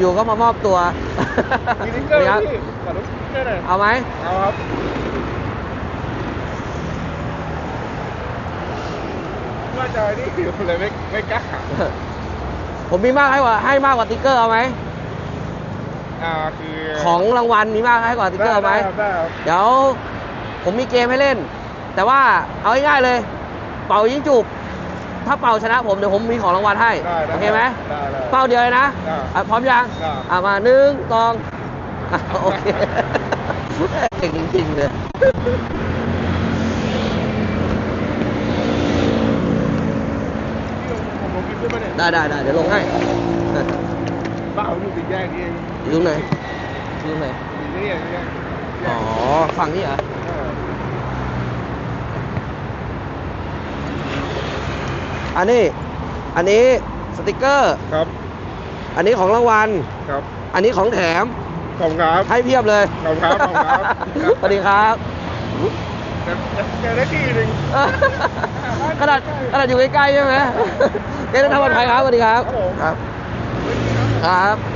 อยู่ๆก็มามอบตัวมีสติ๊กเกอร์ครับพี่ขอดูสติ๊กเกอร์หน่อยเอาไหมเอาครับ ว่าจะนี่อยู่เลยไม่ไม่กล้าผมมีมากให้กว่าให้มากกว่าสติ๊กเกอร์เอาไหมอ่าคือของรางวัลมีมากให้กว่าสติ๊กเกอร์เอาไหมด้ครับได้ครับเดี๋ยวผมมีเกมให้เล่น แต่ว่าเอาง่ายๆเลย เป่ายิงจุบ ถ้าเป่าชนะผมเดี๋ยวผมมีของรางวัลให้ได้ได้โอเคไหมได้ได้เป้าเดียวเลยนะได้อะพร้อมยังได้ อะมาหนึ่งสองอะโอเคเก่งจริงๆเลยพี่ผมผมกินด้วยปะเนี่ยได้ได้ได้เดี๋ยวลงให้อะบ้าผมอยู่ติดแยกนี่เองอยู่ตรงไหนอยู่ตรงไหน ติดนี่เองเนี่ยอ๋อ ฝั่งนี้เหรอ เอออันนี้ อันนี้สติกเกอร์ ครับ อันนี้ของรางวัล ครับ อันนี้ของแถม ขอบคุณครับ ให้เพียบเลยขอบคุณครับขอบคุณครับ สวัสดีครับแต่แต่แต่ได้ที่หนึ่งขนาดขนาดอยู่ใกล้ๆใช่ไหมเจ๊ต้องทำวันไทยครับสวัสดีครับ ครับผมครับครับ